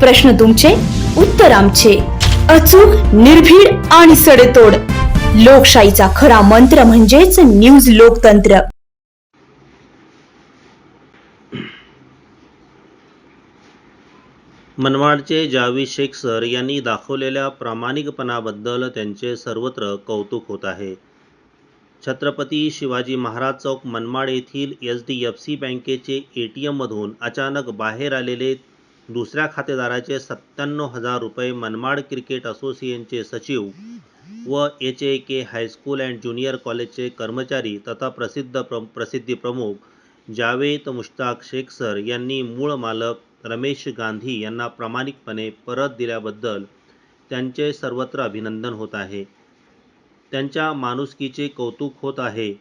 प्रश्न तुमचे उत्तर आमचे. अचूक निर्भीड आणि सडेतोड. लोकशाहीचा खरा मंत्र म्हणजेच न्यूज लोकतंत्र. मनमाडचे जावी शेख सर यांनी दाखवलेल्या प्रामाणिकपणाबद्दल त्यांचे सर्वत्र कौतुक होत आहे. छत्रपती शिवाजी महाराज चौक मनमाड येथील एच डी एफ सी बँकेचे ए टी एममधून अचानक बाहेर आलेले दुसऱ्या खातेदाराचे सत्त्याण्णव हजार रुपये मनमाड क्रिकेट असोसिएशनचे सचिव व H A K high school and junior कॉलेजचे कर्मचारी तथा प्रसिद्ध प्र प्रसिद्धी प्रमुख जावेद मुश्ताक शेख सर यांनी मूळ मालक रमेश गांधी यांना प्रामाणिकपणे परत दिल्याबद्दल त्यांचे सर्वत्र अभिनंदन होत आहे. त्यांच्या माणुसकीचे कौतुक होत आहे.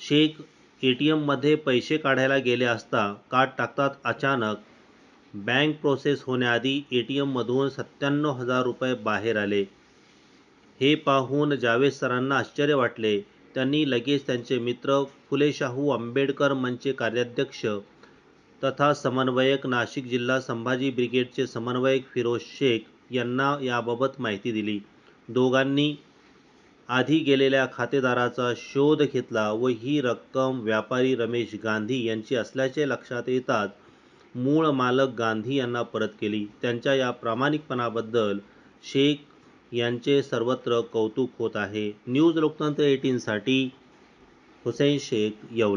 शेख ए टी एममध्ये पैसे काढायला गेले असता कार्ड टाकतात अचानक बँक प्रोसेस होण्याआधी ए टी एममधून सत्त्याण्णव हजार रुपये बाहेर आले. हे पाहून जावेद सरांना आश्चर्य वाटले. त्यांनी लगेच त्यांचे मित्र फुलेशाहू आंबेडकर मंचचे कार्याध्यक्ष तथा समन्वयक नाशिक जिल्हा संभाजी ब्रिगेडचे समन्वयक फिरोज शेख यांना याबाबत माहिती दिली. दोघांनी आधी गेलेल्या खातेदाराचा शोध घेतला व ही रक्कम व्यापारी रमेश गांधी यांची असल्याचे लक्षात येताच मूळ मालक गांधी यांना परत केली. त्यांच्या या प्रामाणिकपणाबद्दल शेख यांचे सर्वत्र कौतुक होत आहे. न्यूज लोकतंत्र एटीनसाठी हुसेन शेख येवला.